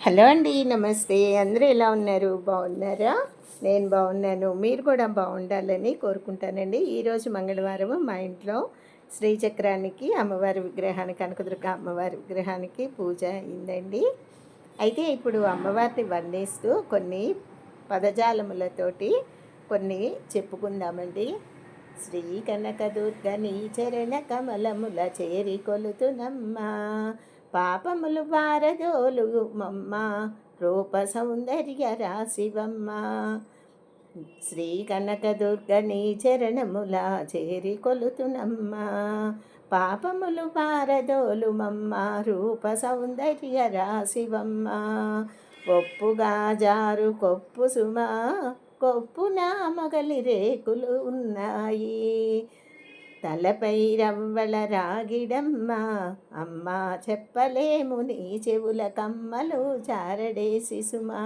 Hello అండి నమస్తే. అందరూ ఎలా ఉన్నారు? బాగున్నారా? నేను బాగున్నాను. మీరు కూడా బాగుండాలని కోరుకుంటానండి. ఈరోజు మంగళవారం మా ఇంట్లో శ్రీచక్రానికి అమ్మవారి విగ్రహానికి కనకదుర్గ అమ్మవారి విగ్రహానికి పూజ అయిందండి. అయితే ఇప్పుడు అమ్మవారిని వర్ణిస్తూ కొన్ని పదజాలములతోటి కొన్ని చెప్పుకుందామండి. శ్రీ కనకదుర్గ నీ చరణ కమలముల చేరి కొలుతునమ్మా. పాపములు వారదోలు మమ్మ. రూప సౌందర్య రాశివమ్మ శ్రీ కనకదుర్గ నీ చరణముల చేరి కొలుతునమ్మ. పాపములు పారదోలు మమ్మ. రూప సౌందర్య రాశివమ్మ ఒప్పుగా జారు కొప్పు సుమా. నా మొగలి రేకులు ఉన్నాయి. తలపై రవ్వల రాగిడమ్మ అమ్మ చెప్పలేము నీ చెవుల కమ్మలు చారడే శిశుమా.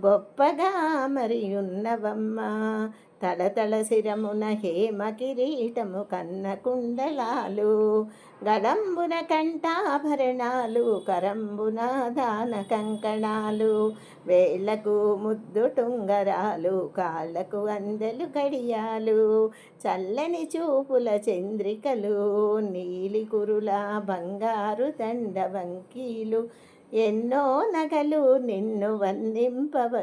గొప్పగా మరి ఉన్నవమ్మా తడతడ శిరమున హేమ కిరీటము కన్న కుండలాలు. గడంబున కంఠాభరణాలు కరంబున దాన కంకణాలు. వేళ్ళకు ముద్దు టుంగరాలు కాళ్ళకు అందలు కడియాలు. చల్లని చూపుల చంద్రికలు నీలి కురుల బంగారు దండ వంకీలు. ఎన్నో నగలు నిన్ను వందింపవసమాసలు.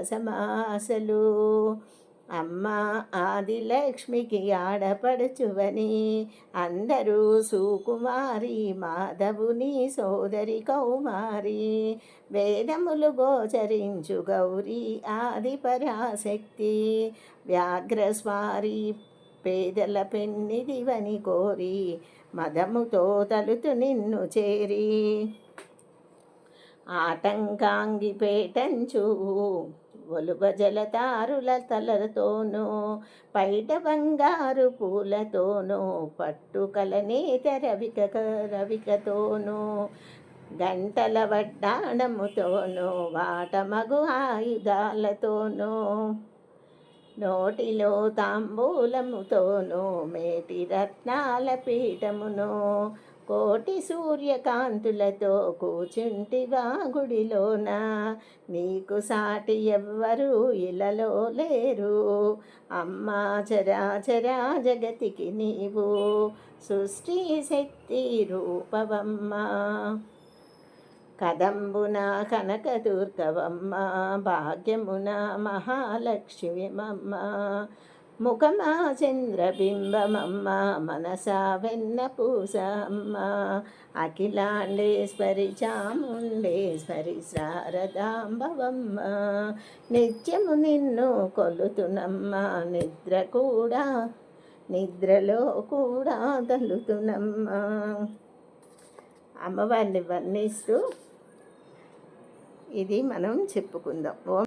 అమ్మ ఆదిలక్ష్మికి ఆడపడుచువని అందరూ సుకుమారి మాధవుని సోదరి కౌమారి. వేదములు గోచరించు గౌరీ ఆది పరాశక్తి వ్యాఘ్రస్వారి పేదల పెన్నిదివని కోరి మదముతో తలుతు నిన్ను చేరి. ఆటంకాంగి పేటంచు ఒలుగ జలతారుల తలతోనూ పైట బంగారు పూలతోనూ పట్టుకల నేత రవిక రవికతోనూ గంటల వడ్డాణముతోనూ వాటమగు ఆయుధాలతోనూ నోటిలో తాంబూలముతోనూ మేటి రత్నాల పీఠమును కోటి సూర్యకాంతులతో కూచుంటివా గుడిలోన? నీకు సాటి ఎవ్వరు ఇలలో లేరు. అమ్మా చరాచరా జగతికి నీవు సృష్టి శక్తి రూపవమ్మా. కదంబున కనకదుర్గవమ్మ భాగ్యమున మహాలక్ష్మిమమ్మ ముఖమా చంద్రబింబమమ్మ మనసా వెన్న పూసమ్మ. అఖిలాండేశ్వరి చాముండేశ్వరి శారదాంబవమ్మ. నిత్యము నిన్ను కొలుతునమ్మ నిద్ర కూడా నిద్రలో కూడా తలుతునమ్మ. అమ్మవారిని వర్ణిస్తూ ఇది మనం చెప్పుకుందాం.